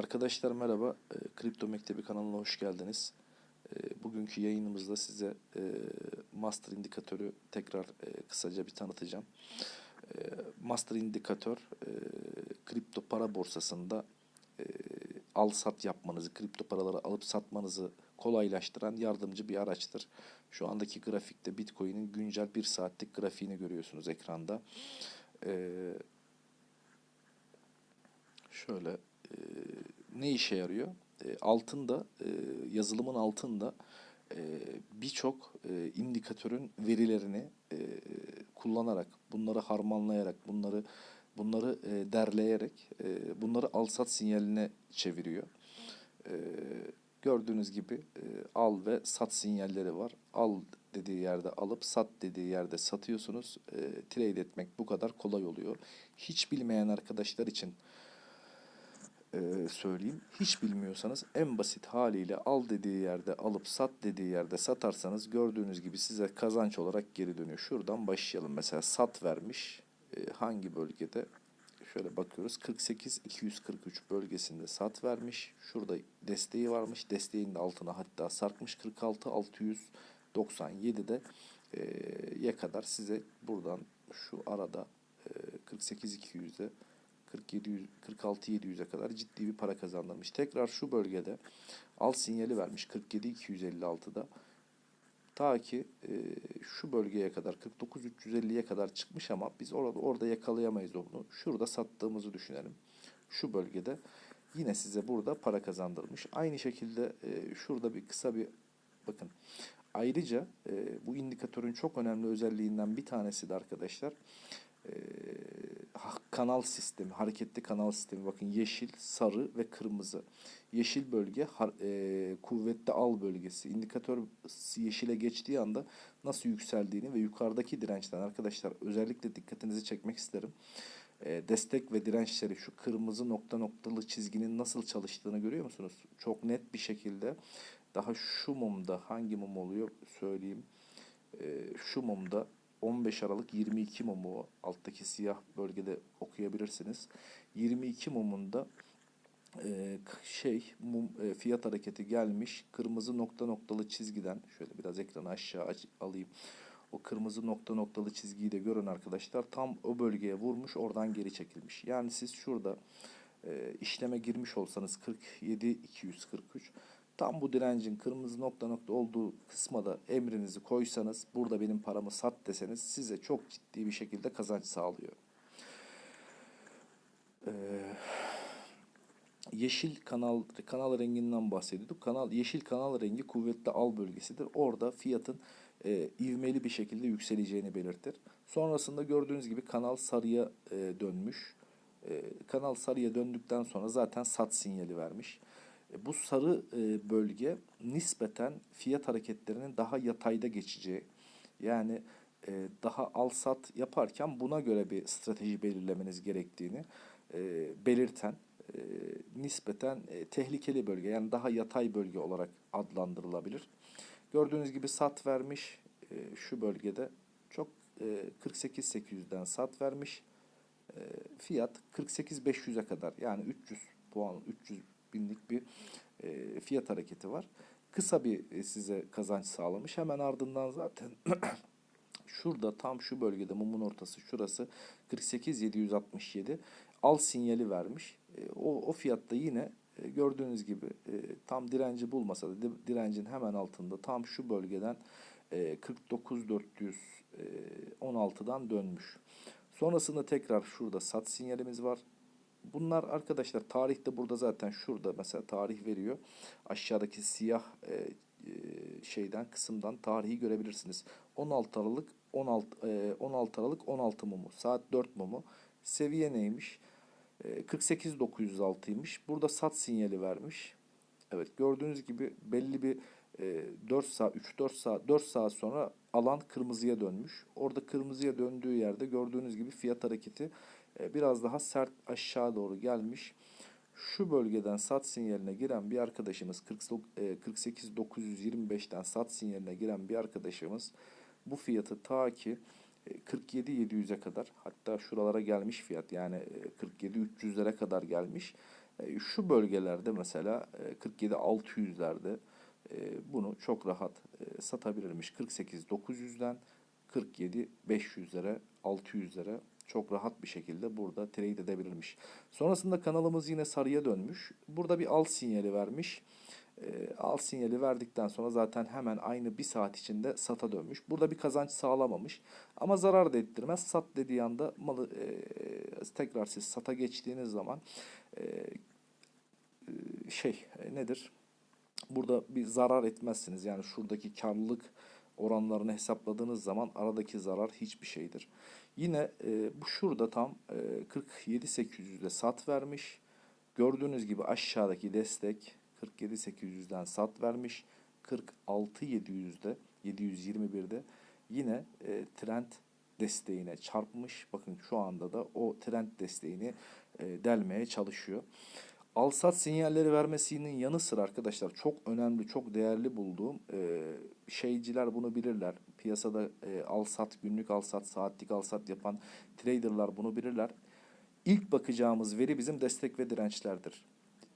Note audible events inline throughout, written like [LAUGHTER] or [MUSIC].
Arkadaşlar merhaba, e, Kripto Mektebi kanalına hoş geldiniz. E, Bugünkü yayınımızda size e, Master indikatörü tekrar e, kısaca bir tanıtacağım. E, Master indikatör, e, kripto para borsasında al sat yapmanızı, kripto paraları alıp satmanızı kolaylaştıran yardımcı bir araçtır. Şu andaki grafikte Bitcoin'in güncel bir saatlik grafiğini görüyorsunuz ekranda. Şöyle ne işe yarıyor? E, altında e, yazılımın altında e, birçok e, indikatörün verilerini e, kullanarak, bunları harmanlayarak, bunları bunları e, derleyerek e, bunları al sat sinyaline çeviriyor. E, gördüğünüz gibi e, al ve sat sinyalleri var. Al dediği yerde alıp sat dediği yerde satıyorsunuz. E, trade etmek bu kadar kolay oluyor. Hiç bilmeyen arkadaşlar için e, söyleyeyim. Hiç bilmiyorsanız en basit haliyle al dediği yerde alıp sat dediği yerde satarsanız gördüğünüz gibi size kazanç olarak geri dönüyor. Şuradan başlayalım. Mesela sat vermiş. E, hangi bölgede? Şöyle bakıyoruz. 48 243 bölgesinde sat vermiş. Şurada desteği varmış. Desteğin de altına hatta sarkmış 46 697'de e, ye kadar size buradan şu arada e, 48 200'de 47 46 700'e kadar ciddi bir para kazandırmış. Tekrar şu bölgede al sinyali vermiş 47 256'da. Ta ki e, şu bölgeye kadar 49 350'ye kadar çıkmış ama biz orada orada yakalayamayız onu. Şurada sattığımızı düşünelim. Şu bölgede yine size burada para kazandırmış. Aynı şekilde e, şurada bir kısa bir bakın. Ayrıca e, bu indikatörün çok önemli özelliğinden bir tanesi de arkadaşlar e, kanal sistemi, hareketli kanal sistemi. Bakın yeşil, sarı ve kırmızı. Yeşil bölge e, kuvvetli al bölgesi. İndikatör yeşile geçtiği anda nasıl yükseldiğini ve yukarıdaki dirençten arkadaşlar özellikle dikkatinizi çekmek isterim. E, destek ve dirençleri şu kırmızı nokta noktalı çizginin nasıl çalıştığını görüyor musunuz? Çok net bir şekilde daha şu mumda hangi mum oluyor söyleyeyim. E, şu mumda 15 Aralık 22 mumu alttaki siyah bölgede okuyabilirsiniz. 22 mumunda e, şey mum e, fiyat hareketi gelmiş kırmızı nokta noktalı çizgiden şöyle biraz ekranı aşağı aç, alayım. O kırmızı nokta noktalı çizgiyi de görün arkadaşlar. Tam o bölgeye vurmuş oradan geri çekilmiş. Yani siz şurada e, işleme girmiş olsanız 47 243 Tam bu direncin kırmızı nokta nokta olduğu kısma da emrinizi koysanız, burada benim paramı sat deseniz size çok ciddi bir şekilde kazanç sağlıyor. Ee, yeşil kanal kanal renginden bahsediyorduk. Kanal yeşil kanal rengi kuvvetli al bölgesidir. Orada fiyatın e, ivmeli bir şekilde yükseleceğini belirtir. Sonrasında gördüğünüz gibi kanal sarıya e, dönmüş. E, kanal sarıya döndükten sonra zaten sat sinyali vermiş. E, bu sarı e, bölge nispeten fiyat hareketlerinin daha yatayda geçeceği yani e, daha al sat yaparken buna göre bir strateji belirlemeniz gerektiğini belirten nispeten tehlikeli bölge yani daha yatay bölge olarak adlandırılabilir. Gördüğünüz gibi sat vermiş şu bölgede çok 48.800'den sat vermiş fiyat 48.500'e kadar yani 300 puan 300 binlik bir e, fiyat hareketi var. Kısa bir e, size kazanç sağlamış. Hemen ardından zaten [CLEARS THROAT] şurada tam şu bölgede mumun ortası şurası 48.767 al sinyali vermiş. E, o, o fiyatta yine e, gördüğünüz gibi tam direnci bulmasa da direncin hemen altında tam şu bölgeden e, 49.416'dan e, dönmüş. Sonrasında tekrar şurada sat sinyalimiz var. Bunlar arkadaşlar tarihte burada zaten şurada mesela tarih veriyor. Aşağıdaki siyah e, e, şeyden kısımdan tarihi görebilirsiniz. 16 Aralık 16 e, 16 Aralık 16 mumu saat 4 mumu seviye neymiş? E, 48.906'ymış. Burada sat sinyali vermiş. Evet gördüğünüz gibi belli bir e, 4 saat 3-4 saat 4 saat sonra alan kırmızıya dönmüş. Orada kırmızıya döndüğü yerde gördüğünüz gibi fiyat hareketi biraz daha sert aşağı doğru gelmiş. Şu bölgeden sat sinyaline giren bir arkadaşımız 48 925'ten sat sinyaline giren bir arkadaşımız bu fiyatı ta ki 47 700'e kadar hatta şuralara gelmiş fiyat yani 47 300'lere kadar gelmiş. E, Şu bölgelerde mesela e, 47 600'lerde e, bunu çok rahat e, satabilirmiş. 48 900'den 47 500'lere 600'lere çok rahat bir şekilde burada trade edebilirmiş. Sonrasında kanalımız yine sarıya dönmüş. Burada bir al sinyali vermiş. E, al sinyali verdikten sonra zaten hemen aynı bir saat içinde sata dönmüş. Burada bir kazanç sağlamamış. Ama zarar da ettirmez. Sat dediği anda malı e, tekrar siz sata geçtiğiniz zaman e, e, şey e, nedir? Burada bir zarar etmezsiniz. Yani şuradaki karlılık oranlarını hesapladığınız zaman aradaki zarar hiçbir şeydir. Yine e, bu şurada tam e, 47.800'de sat vermiş. Gördüğünüz gibi aşağıdaki destek 47.800'den sat vermiş. 46.700'de 721'de yine e, trend desteğine çarpmış. Bakın şu anda da o trend desteğini e, delmeye çalışıyor. Al-sat sinyalleri vermesinin yanı sıra arkadaşlar çok önemli, çok değerli bulduğum e, şeyciler bunu bilirler. Piyasada e, al-sat, günlük al-sat, saatlik al-sat yapan traderlar bunu bilirler. İlk bakacağımız veri bizim destek ve dirençlerdir.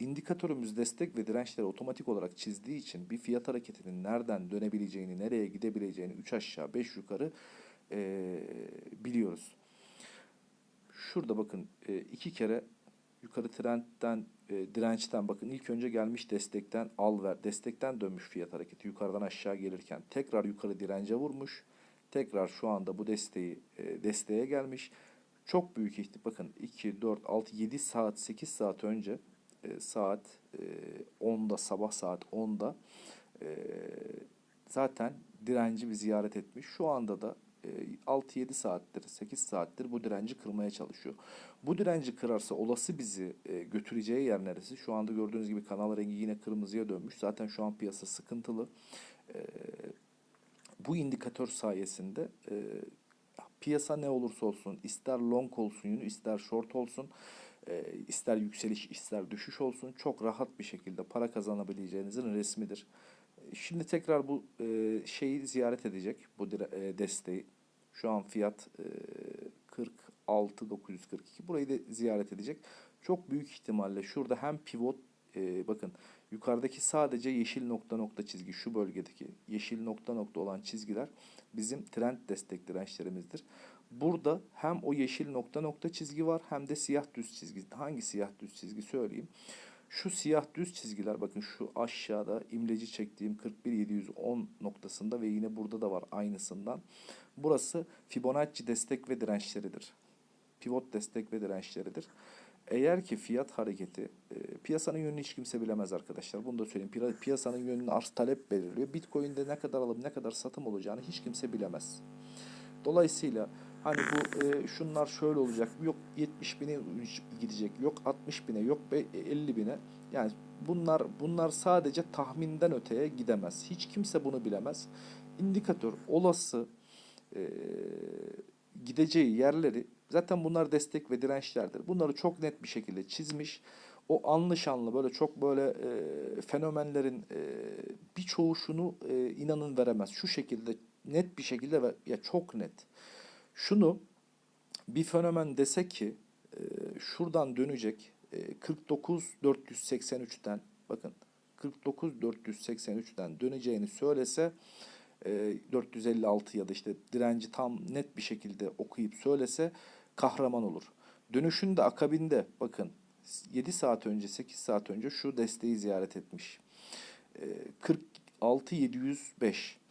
İndikatörümüz destek ve dirençleri otomatik olarak çizdiği için bir fiyat hareketinin nereden dönebileceğini, nereye gidebileceğini 3 aşağı 5 yukarı e, biliyoruz. Şurada bakın e, iki kere yukarı trendten e, dirençten bakın ilk önce gelmiş destekten al ver destekten dönmüş fiyat hareketi yukarıdan aşağı gelirken tekrar yukarı dirence vurmuş tekrar şu anda bu desteği e, desteğe gelmiş. Çok büyük ihtimal bakın 2 4 6 7 saat 8 saat önce e, saat e, 10'da sabah saat 10'da e, zaten direnci bir ziyaret etmiş. Şu anda da 6-7 saattir, 8 saattir bu direnci kırmaya çalışıyor. Bu direnci kırarsa olası bizi e, götüreceği yer neresi? Şu anda gördüğünüz gibi kanal rengi yine kırmızıya dönmüş. Zaten şu an piyasa sıkıntılı. E, bu indikatör sayesinde e, piyasa ne olursa olsun, ister long olsun yönü, ister short olsun, e, ister yükseliş, ister düşüş olsun çok rahat bir şekilde para kazanabileceğinizin resmidir. Şimdi tekrar bu e, şeyi ziyaret edecek bu e, desteği. Şu an fiyat e, 46.942. Burayı da ziyaret edecek. Çok büyük ihtimalle şurada hem pivot e, bakın yukarıdaki sadece yeşil nokta nokta çizgi şu bölgedeki yeşil nokta nokta olan çizgiler bizim trend destek dirençlerimizdir. Burada hem o yeşil nokta nokta çizgi var hem de siyah düz çizgi. Hangi siyah düz çizgi söyleyeyim. Şu siyah düz çizgiler bakın şu aşağıda imleci çektiğim 41710 noktasında ve yine burada da var aynısından. Burası Fibonacci destek ve dirençleridir. Pivot destek ve dirençleridir. Eğer ki fiyat hareketi, e, piyasanın yönünü hiç kimse bilemez arkadaşlar. Bunu da söyleyeyim. Piya- Piyasanın yönünü arz talep belirliyor. Bitcoin'de ne kadar alım ne kadar satım olacağını hiç kimse bilemez. Dolayısıyla hani bu e, şunlar şöyle olacak. Yok 70 bine gidecek. Yok 60 bine. Yok be- 50 bine. Yani bunlar bunlar sadece tahminden öteye gidemez. Hiç kimse bunu bilemez. İndikatör olası e, gideceği yerleri zaten bunlar destek ve dirençlerdir. Bunları çok net bir şekilde çizmiş. O anlı şanlı böyle çok böyle e, fenomenlerin e, birçoğu şunu e, inanın veremez. Şu şekilde net bir şekilde ve ya çok net. Şunu bir fenomen dese ki e, şuradan dönecek e, 49 483'ten bakın 49 483'ten döneceğini söylese e, 456 ya da işte direnci tam net bir şekilde okuyup söylese kahraman olur. Dönüşün de akabinde bakın 7 saat önce 8 saat önce şu desteği ziyaret etmiş. E, 46 705 e,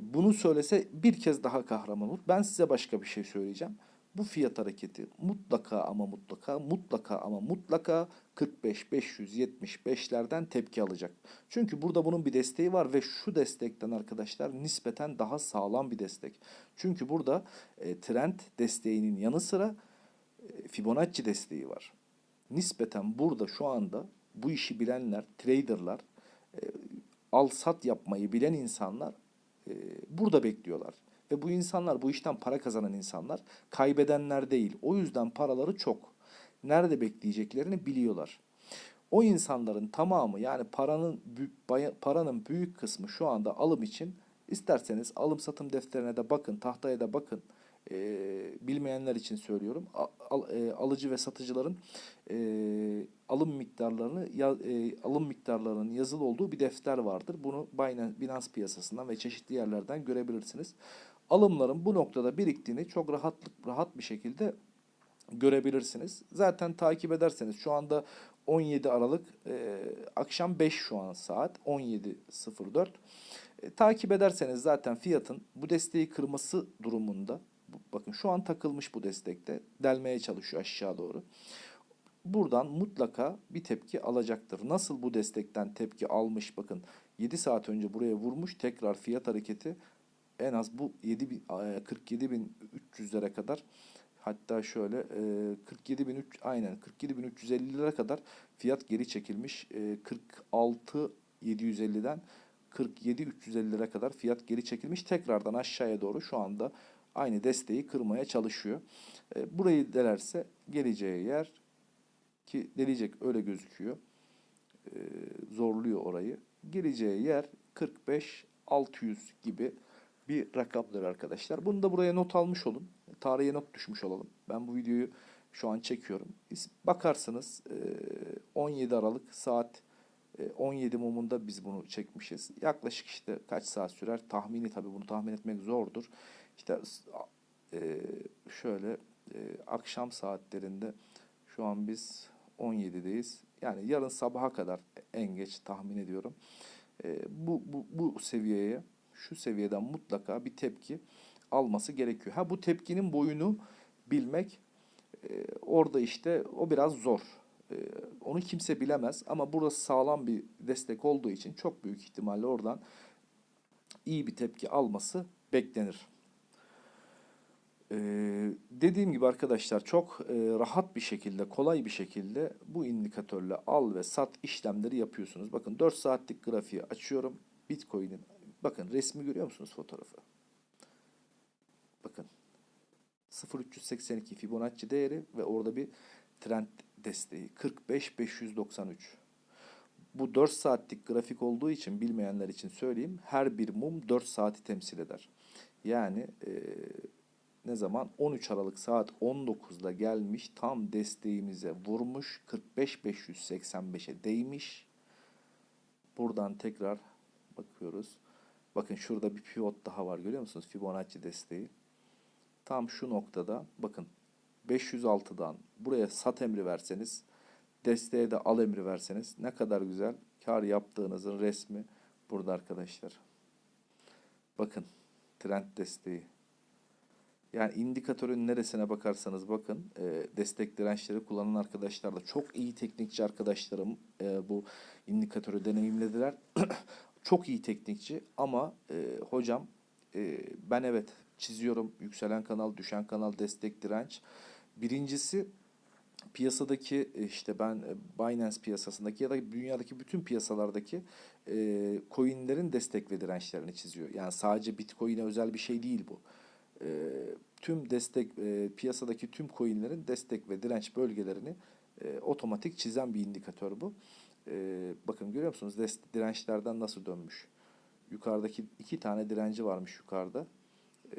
bunu söylese bir kez daha kahraman olur. Ben size başka bir şey söyleyeceğim. Bu fiyat hareketi mutlaka ama mutlaka mutlaka ama mutlaka 45 575'lerden tepki alacak. Çünkü burada bunun bir desteği var ve şu destekten arkadaşlar nispeten daha sağlam bir destek. Çünkü burada e, trend desteğinin yanı sıra e, Fibonacci desteği var. Nispeten burada şu anda bu işi bilenler, traderlar, e, al sat yapmayı bilen insanlar e, burada bekliyorlar. Ve bu insanlar, bu işten para kazanan insanlar kaybedenler değil. O yüzden paraları çok. Nerede bekleyeceklerini biliyorlar. O insanların tamamı yani paranın paranın büyük kısmı şu anda alım için isterseniz alım satım defterine de bakın, tahtaya da bakın. E, bilmeyenler için söylüyorum. Al- e, alıcı ve satıcıların e, alım miktarlarını ya- e, alım miktarlarının yazılı olduğu bir defter vardır. Bunu Binance, Binance piyasasından ve çeşitli yerlerden görebilirsiniz. Alımların bu noktada biriktiğini çok rahatlık rahat bir şekilde görebilirsiniz. Zaten takip ederseniz şu anda 17 Aralık e, akşam 5 şu an saat 17.04. E, takip ederseniz zaten fiyatın bu desteği kırması durumunda bakın şu an takılmış bu destekte delmeye çalışıyor aşağı doğru. Buradan mutlaka bir tepki alacaktır. Nasıl bu destekten tepki almış bakın 7 saat önce buraya vurmuş tekrar fiyat hareketi en az bu 7 bin- e, 47.300'lere kadar hatta şöyle e, 47.300 aynen 47.350'lere kadar fiyat geri çekilmiş. E, 46.750'den 47.350'lere kadar fiyat geri çekilmiş. Tekrardan aşağıya doğru şu anda aynı desteği kırmaya çalışıyor. E, burayı delerse geleceği yer ki delecek öyle gözüküyor. E, zorluyor orayı. Geleceği yer 45 600 gibi bir rakamdır arkadaşlar. Bunu da buraya not almış olun. Tarihe not düşmüş olalım. Ben bu videoyu şu an çekiyorum. Bakarsınız e, 17 Aralık saat e, 17 mumunda biz bunu çekmişiz. Yaklaşık işte kaç saat sürer tahmini tabii bunu tahmin etmek zordur. İşte e, şöyle e, akşam saatlerinde şu an biz 17'deyiz. Yani yarın sabaha kadar en geç tahmin ediyorum. E, bu, bu, bu seviyeye şu seviyeden mutlaka bir tepki alması gerekiyor. Ha bu tepkinin boyunu bilmek e, orada işte o biraz zor. E, onu kimse bilemez ama burası sağlam bir destek olduğu için çok büyük ihtimalle oradan iyi bir tepki alması beklenir. Ee, dediğim gibi arkadaşlar çok e, rahat bir şekilde, kolay bir şekilde bu indikatörle al ve sat işlemleri yapıyorsunuz. Bakın 4 saatlik grafiği açıyorum. Bitcoin'in bakın resmi görüyor musunuz fotoğrafı? Bakın 0382 Fibonacci değeri ve orada bir trend desteği 45593. Bu 4 saatlik grafik olduğu için bilmeyenler için söyleyeyim. Her bir mum 4 saati temsil eder. Yani e, ne zaman? 13 Aralık saat 19'da gelmiş. Tam desteğimize vurmuş. 45585'e değmiş. Buradan tekrar bakıyoruz. Bakın şurada bir pivot daha var görüyor musunuz? Fibonacci desteği. Tam şu noktada bakın 506'dan buraya sat emri verseniz desteğe de al emri verseniz ne kadar güzel kar yaptığınızın resmi burada arkadaşlar. Bakın trend desteği. Yani indikatörün neresine bakarsanız bakın e, destek dirençleri kullanan arkadaşlar da çok iyi teknikçi arkadaşlarım e, bu indikatörü deneyimlediler. [CLEARS THROAT] çok iyi teknikçi ama e, hocam e, ben evet çiziyorum yükselen kanal düşen kanal destek direnç. Birincisi piyasadaki e, işte ben e, Binance piyasasındaki ya da dünyadaki bütün piyasalardaki e, coinlerin destek ve dirençlerini çiziyor. Yani sadece Bitcoin'e özel bir şey değil bu. E, tüm destek e, piyasadaki tüm coinlerin destek ve direnç bölgelerini e, otomatik çizen bir indikatör bu. E, bakın görüyor musunuz Dest- dirençlerden nasıl dönmüş? Yukarıdaki iki tane direnci varmış yukarıda. E,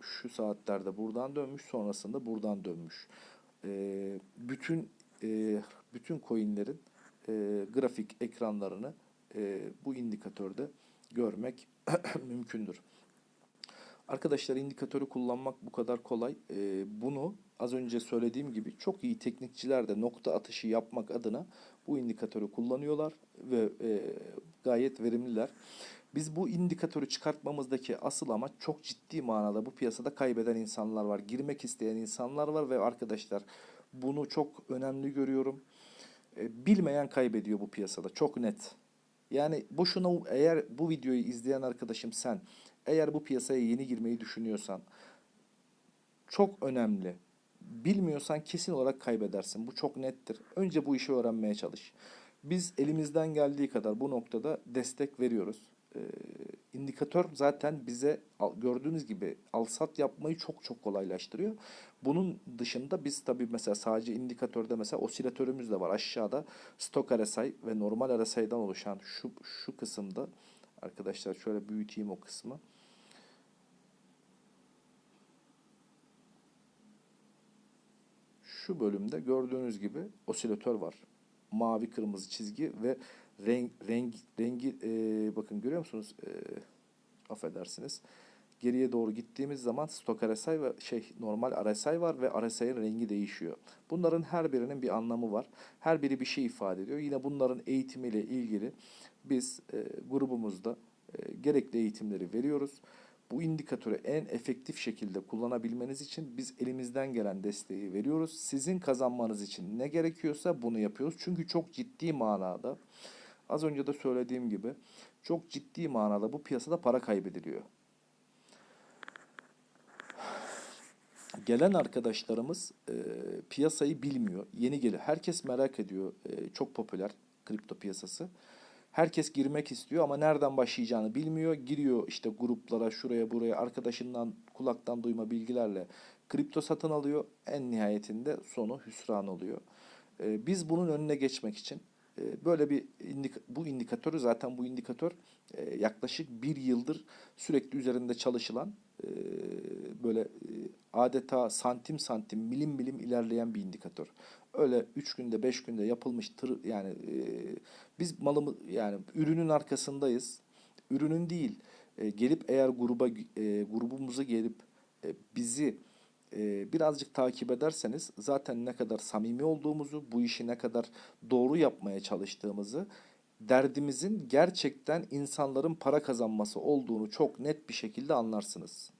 şu saatlerde buradan dönmüş, sonrasında buradan dönmüş. E, bütün e, bütün coinlerin e, grafik ekranlarını e, bu indikatörde görmek [CLEARS THROAT] mümkündür. Arkadaşlar indikatörü kullanmak bu kadar kolay. Ee, bunu az önce söylediğim gibi çok iyi teknikçiler de nokta atışı yapmak adına bu indikatörü kullanıyorlar ve e, gayet verimliler. Biz bu indikatörü çıkartmamızdaki asıl amaç çok ciddi manada bu piyasada kaybeden insanlar var. Girmek isteyen insanlar var ve arkadaşlar bunu çok önemli görüyorum. E, bilmeyen kaybediyor bu piyasada çok net. Yani boşuna eğer bu videoyu izleyen arkadaşım sen eğer bu piyasaya yeni girmeyi düşünüyorsan çok önemli. Bilmiyorsan kesin olarak kaybedersin. Bu çok nettir. Önce bu işi öğrenmeye çalış. Biz elimizden geldiği kadar bu noktada destek veriyoruz. Ee, indikatör zaten bize gördüğünüz gibi alsat yapmayı çok çok kolaylaştırıyor. Bunun dışında biz tabii mesela sadece indikatörde mesela osilatörümüz de var. Aşağıda stok RSI ve normal RSI'dan oluşan şu şu kısımda Arkadaşlar şöyle büyüteyim o kısmı. Şu bölümde gördüğünüz gibi osilatör var. Mavi kırmızı çizgi ve renk renk rengi e, bakın görüyor musunuz? E, affedersiniz. Geriye doğru gittiğimiz zaman stok RSI ve şey normal RSI var ve RSI'nin rengi değişiyor. Bunların her birinin bir anlamı var. Her biri bir şey ifade ediyor. Yine bunların eğitimiyle ilgili biz e, grubumuzda e, gerekli eğitimleri veriyoruz. Bu indikatörü en efektif şekilde kullanabilmeniz için biz elimizden gelen desteği veriyoruz. Sizin kazanmanız için ne gerekiyorsa bunu yapıyoruz. Çünkü çok ciddi manada az önce de söylediğim gibi çok ciddi manada bu piyasada para kaybediliyor. Gelen arkadaşlarımız e, piyasayı bilmiyor. Yeni geliyor. Herkes merak ediyor. E, çok popüler kripto piyasası. Herkes girmek istiyor ama nereden başlayacağını bilmiyor. Giriyor işte gruplara, şuraya, buraya arkadaşından kulaktan duyma bilgilerle kripto satın alıyor. En nihayetinde sonu hüsran oluyor. E, biz bunun önüne geçmek için böyle bir bu indikatörü zaten bu indikatör e, yaklaşık bir yıldır sürekli üzerinde çalışılan e, böyle e, adeta santim santim milim milim ilerleyen bir indikatör. Öyle 3 günde 5 günde yapılmış tır yani biz malımı yani ürünün arkasındayız. Ürünün değil. Gelip eğer gruba grubumuza gelip bizi e, birazcık takip ederseniz zaten ne kadar samimi olduğumuzu, bu işi ne kadar doğru yapmaya çalıştığımızı, derdimizin gerçekten insanların para kazanması olduğunu çok net bir şekilde anlarsınız.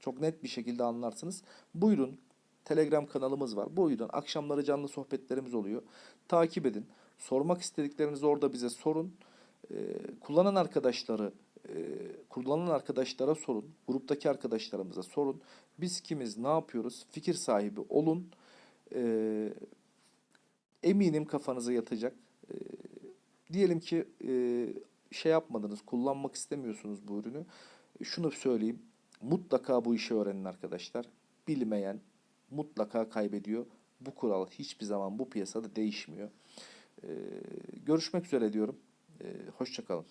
Çok net bir şekilde anlarsınız. Buyurun. Telegram kanalımız var. Buyurun. Akşamları canlı sohbetlerimiz oluyor. Takip edin. Sormak istediklerinizi orada bize sorun. Ee, kullanan arkadaşları kullanan arkadaşlara sorun. Gruptaki arkadaşlarımıza sorun. Biz kimiz, ne yapıyoruz? Fikir sahibi olun. Ee, eminim kafanıza yatacak. Ee, diyelim ki e, şey yapmadınız, kullanmak istemiyorsunuz bu ürünü. Şunu söyleyeyim. Mutlaka bu işi öğrenin arkadaşlar. Bilmeyen mutlaka kaybediyor. Bu kural hiçbir zaman bu piyasada değişmiyor. Ee, görüşmek üzere diyorum. Ee, hoşça kalın.